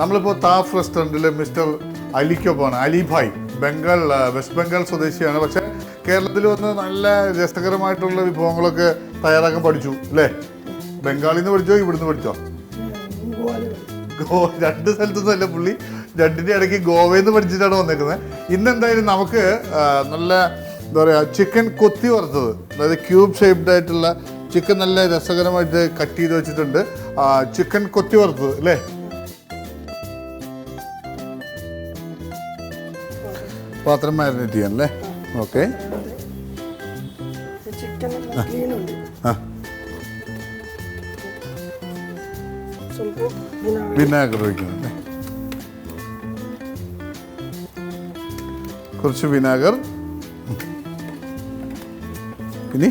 നമ്മളിപ്പോൾ താഫ് റെസ്റ്റോറന്റിൽ മിസ്റ്റർ അലിക്കൊപ്പമാണ് അലിഭായ് ബംഗാൾ വെസ്റ്റ് ബംഗാൾ സ്വദേശിയാണ്. പക്ഷേ കേരളത്തിൽ വന്ന് നല്ല രസകരമായിട്ടുള്ള വിഭവങ്ങളൊക്കെ തയ്യാറാക്കാൻ പഠിച്ചു അല്ലേ? ബംഗാളിൽ നിന്ന് പഠിച്ചോ ഇവിടുന്ന് പഠിച്ചോ? ഗോ രണ്ട് സ്ഥലത്തുനിന്നല്ല പുള്ളി. രണ്ടിന്റെ ഇടയ്ക്ക് ഗോവയിൽ നിന്ന് പഠിച്ചിട്ടാണ് വന്നേക്കുന്നത് ഇന്ന് എന്തായാലും നമുക്ക് നല്ല എന്താ പറയുക ചിക്കൻ കൊത്തി വറുത്തത്. അതായത് ക്യൂബ് ഷേപ്ഡ് ആയിട്ടുള്ള ചിക്കൻ നല്ല രസകരമായിട്ട് കട്ട് ചെയ്ത് വെച്ചിട്ടുണ്ട്. ചിക്കൻ കൊത്തി വറുത്തത് അല്ലേ? പാത്രം മാരിനേറ്റ് ചെയ്യണം അല്ലേ ഓക്കെ വിനാഗിരി. ഒഴിക്കണം കുറച്ച് വിനാഗർ ഇനി?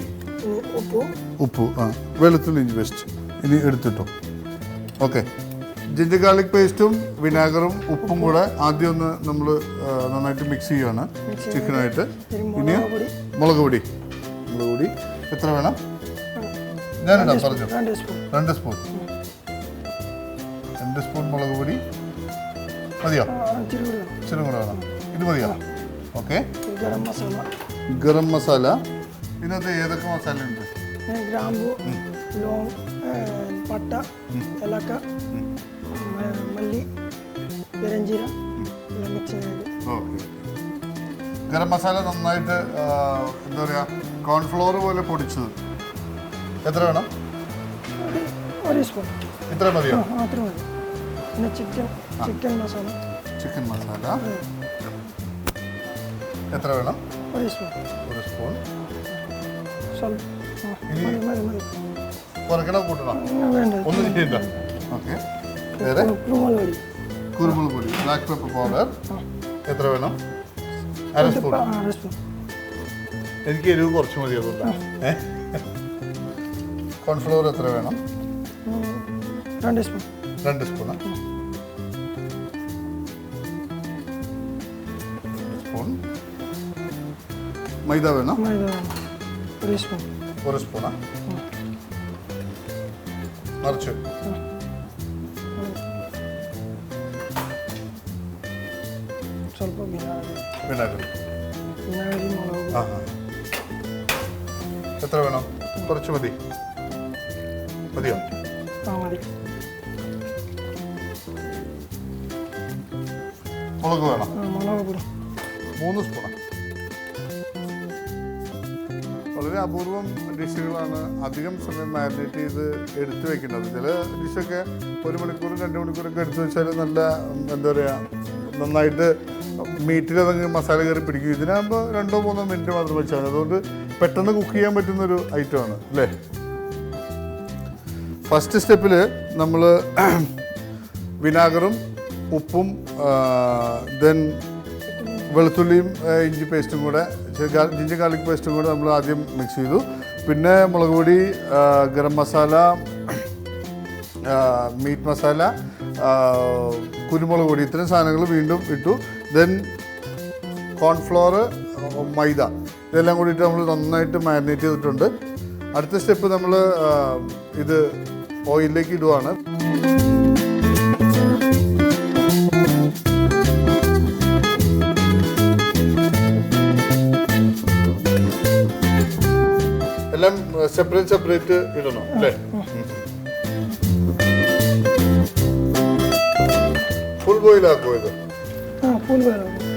ഉപ്പ്. ആ. വെളുത്തുള്ളി ഇഞ്ചി പേസ്റ്റ് ഇനി എടുത്തിട്ടോ. ഓക്കെ ജിഞ്ചർ ഗാർലിക് പേസ്റ്റും വിനാഗറും ഉപ്പും കൂടെ ആദ്യം ഒന്ന് നമ്മൾ നന്നായിട്ട് മിക്സ് ചെയ്യുകയാണ് ചിക്കനായിട്ട് പിന്നെ മുളക് പൊടി. മുളക് പൊടി. എത്ര വേണം? ഞാനിടാം പറഞ്ഞു? രണ്ട് സ്പൂൺ രണ്ട് സ്പൂൺ മുളക് പൊടി. മതിയോ? ഇച്ചിരി കൂടെ വേണം. ഇത് മതിയോ? ഓക്കെ. ഗരം മസാല. ഗരം മസാല. ഇതിനകത്ത് ഏതൊക്കെ മസാല ഉണ്ട് ഗ്രാമ്പു ലോങ് പട്ട ഏലക്ക മ- മല്ലി പെരഞ്ചീര എല്ലാം മിക്സ് ചെയ്ത് ഓക്കെ. ഗരം മസാല നന്നായിട്ട് എന്താ പറയുക കോൺഫ്ലോർ പോലെ പൊടിച്ചത്. എത്ര വേണം? ഒരു- സ്പൂൺ ഇത്ര മതിയോ? മതി. പിന്നെ chicken chicken masala chicken masala എത്ര വേണം? ഒരു സ്പൂൺ ഒരു സ്പൂൺ കൂട്ടണം? ഒന്നും ചെയ്യണ്ട. ഓക്കെ. കുരുമുളക് പൊടി ബ്ലാക്ക് പെപ്പർ പൗഡർ എത്ര വേണം? അര സ്പൂൺ. എനിക്ക് എരിവ് കുറച്ച് മതി അതുകൊണ്ട്. കോൺഫ്ലവർ എത്ര വേണം? രണ്ട് സ്പൂൺ. രണ്ട് സ്പൂൺ. സ്പൂൺ. മൈദ വേണം? മൈദ വേണം. ഒരു സ്പൂൺ. ഒരു സ്പൂണാ? നിറച്ച് ಸ್ವಲ್ಪ വിനാഗിരി വിനാഗിരി വിനാഗിരി മുളക് ആ ആ. എത്ര വേണം കുറച്ച് മതി മതിയോ ആ മതി മുളക് വേണം ആ, മുളക് പൊടി മൂന്ന് സ്പൂണ് വളരെ അപൂർവം ഡിഷുകളാണ് അധികം സമയം മാരിനേറ്റ് ചെയ്ത് എടുത്തു വെക്കേണ്ടത് ചില ഡിഷൊക്കെ ഒരു മണിക്കൂറും രണ്ട് മണിക്കൂറൊക്കെ എടുത്തു വെച്ചാൽ നല്ല ഉം, എന്താ പറയുക നന്നായിട്ട് മീറ്റിൽ അതങ്ങ് മസാല കയറി പിടിക്കും ഇതിനാകുമ്പോൾ രണ്ടോ മൂന്നോ മിനിറ്റ് മാത്രം വെച്ചാൽ മതി അതുകൊണ്ട് പെട്ടെന്ന് കുക്ക് ചെയ്യാൻ പറ്റുന്നൊരു ഐറ്റമാണ് അല്ലേ? ഫസ്റ്റ് സ്റ്റെപ്പിൽ നമ്മൾ വിനാഗറും ഉപ്പും ദെൻ വെളുത്തുള്ളിയും ഇഞ്ചി പേസ്റ്റും കൂടെ ജിഞ്ചർ ഗാർലിക് പേസ്റ്റും കൂടെ നമ്മൾ ആദ്യം മിക്സ് ചെയ്തു. പിന്നെ മുളക് പൊടി ഗരം മസാല മീറ്റ് മസാല കുരുമുളക് പൊടി ഇത്രയും സാധനങ്ങൾ വീണ്ടും ഇട്ടു. Then cornflour maida. ഇതെല്ലാം കൂടിയിട്ട് നമ്മൾ നന്നായിട്ട് മാരിനേറ്റ് ചെയ്തിട്ടുണ്ട്. അടുത്ത സ്റ്റെപ്പ് നമ്മൾ ഇത് ഓയിലിലേക്ക് ഇടുവാണ്. എല്ലാം സെപ്പറേറ്റ് സെപ്പറേറ്റ് ഇടണം അല്ലേ? ഫുൾ ബോയിൽ ആക്കുമോ ഇത് ആ ഫുൾ വേണം